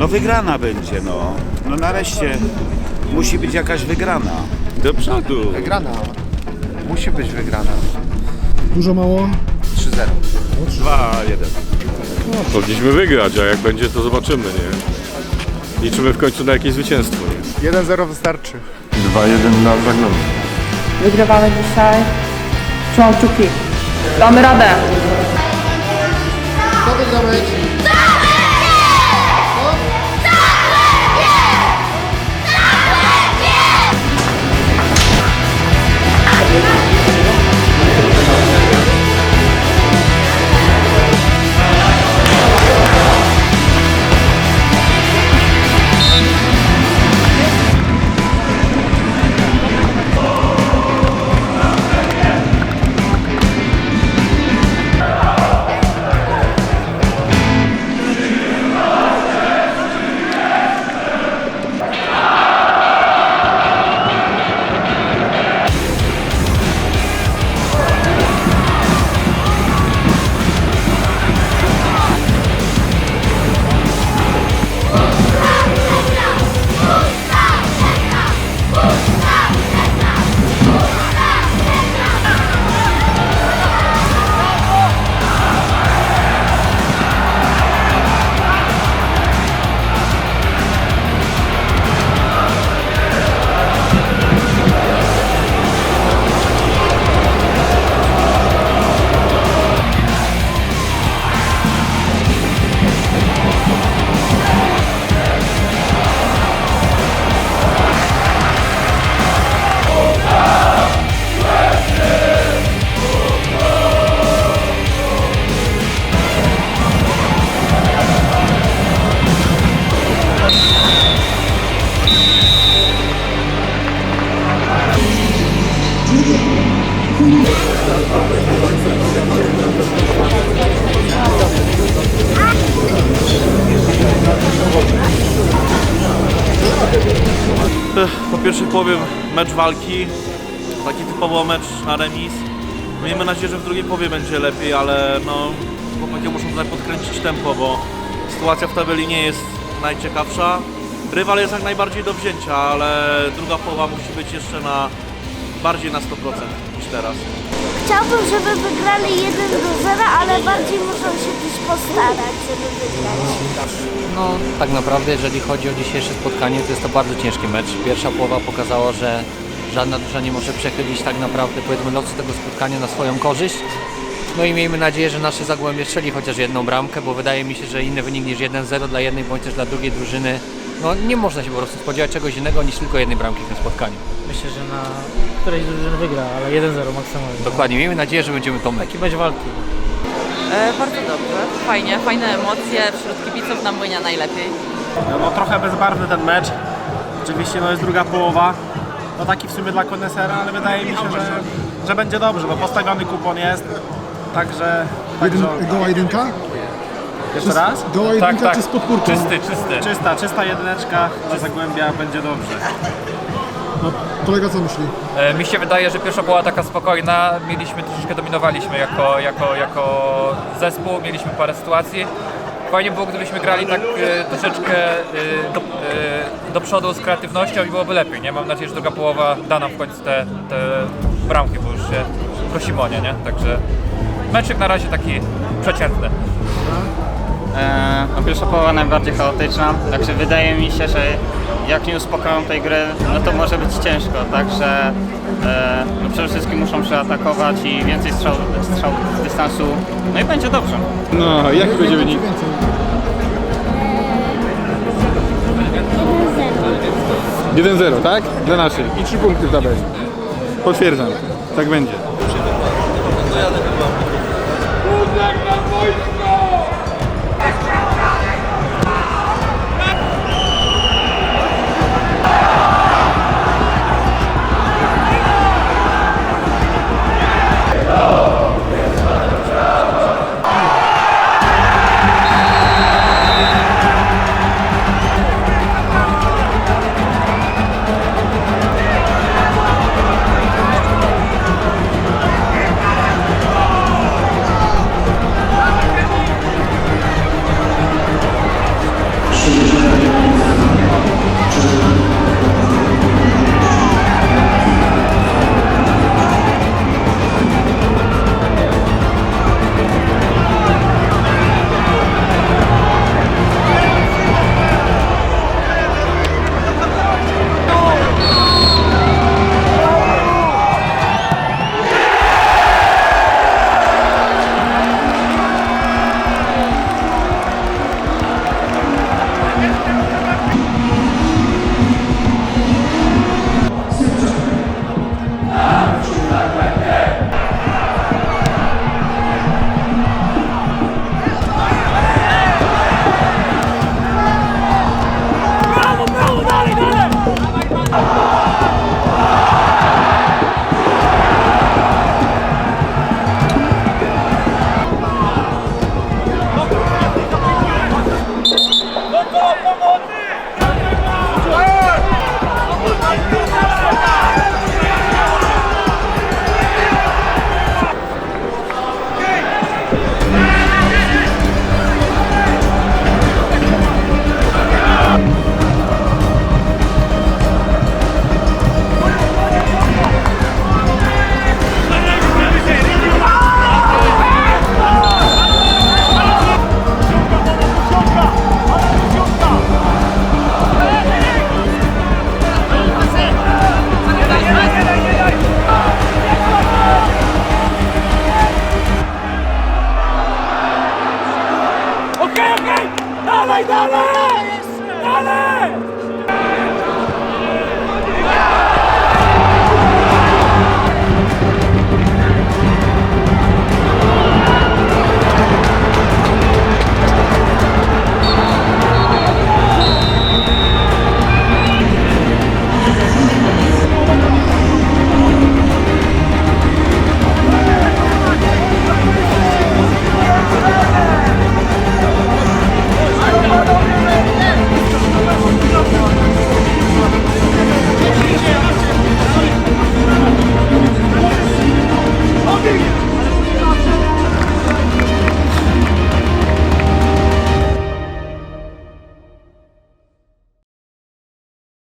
No wygrana będzie, no. No nareszcie musi być jakaś wygrana. Do przodu. Wygrana. Musi być wygrana. Dużo, mało? 3-0. 2-1. No, powinniśmy wygrać, a jak będzie, to zobaczymy, nie? Liczymy w końcu na jakieś zwycięstwo, nie? 1-0 wystarczy. 2-1 na Zagłębie. Wygrywamy dzisiaj. Trzymam kciuki. Damy radę. Co to Po pierwszej połowie mecz walki, taki typowo mecz na remis. Miejmy nadzieję, że w drugiej połowie będzie lepiej, ale no chłopaki muszą tutaj podkręcić tempo, bo sytuacja w tabeli nie jest najciekawsza. Rywal jest jak najbardziej do wzięcia, ale druga połowa musi być jeszcze na bardziej na 100% niż teraz. Chciałbym, żeby wygrali 1 do 0, ale bardziej muszą się też postarać, żeby wygrać. No, tak naprawdę, jeżeli chodzi o dzisiejsze spotkanie, to jest to bardzo ciężki mecz. Pierwsza połowa pokazała, że żadna dusza nie może przechylić tak naprawdę, powiedzmy, losu tego spotkania na swoją korzyść. No i miejmy nadzieję, że nasze Zagłębie strzeli chociaż jedną bramkę, bo wydaje mi się, że inny wynik niż 1-0 dla jednej bądź też dla drugiej drużyny, no nie można się po prostu spodziewać czegoś innego niż tylko jednej bramki w tym spotkaniu. Myślę, że na którejś drużyny wygra, ale 1-0 maksymalnie. Dokładnie, miejmy nadzieję, że będziemy tą Taki mecz walki. E, bardzo dobrze. Fajnie, fajne emocje. Wśród kibiców nam płynie najlepiej. No trochę bezbarwny ten mecz. Oczywiście no jest druga połowa. No taki w sumie dla konesera, ale wydaje mi się, że, że będzie dobrze. No postawiony kupon jest. Także. Jeden, także goła jedynka? jeszcze raz? Goła jedynka czy z podpórką? czysty. Czysta, czysta jedyneczka dla Zagłębia będzie dobrze. No, kolega co myśli? E, Mi się wydaje, że pierwsza była taka spokojna, mieliśmy troszeczkę dominowaliśmy jako, jako, jako zespół, mieliśmy parę sytuacji. Fajnie było, gdybyśmy grali tak e, troszeczkę e, do, e, do przodu z kreatywnością i byłoby lepiej, nie? Mam nadzieję, że druga połowa da nam w końcu te, te bramki, bo już się prosimy o nie, nie? Także meczek na razie taki przeciętny. E, no pierwsza połowa najbardziej chaotyczna, także wydaje mi się, że jak nie uspokoją tej gry, no to może być ciężko, także e, no przede wszystkim muszą przeatakować i więcej strzał, strzał z dystansu, no i będzie dobrze. No, jaki będzie wynik? Więcej. 1-0, tak? Dla naszych. I 3 punkty w tabeli. Potwierdzam. Tak będzie.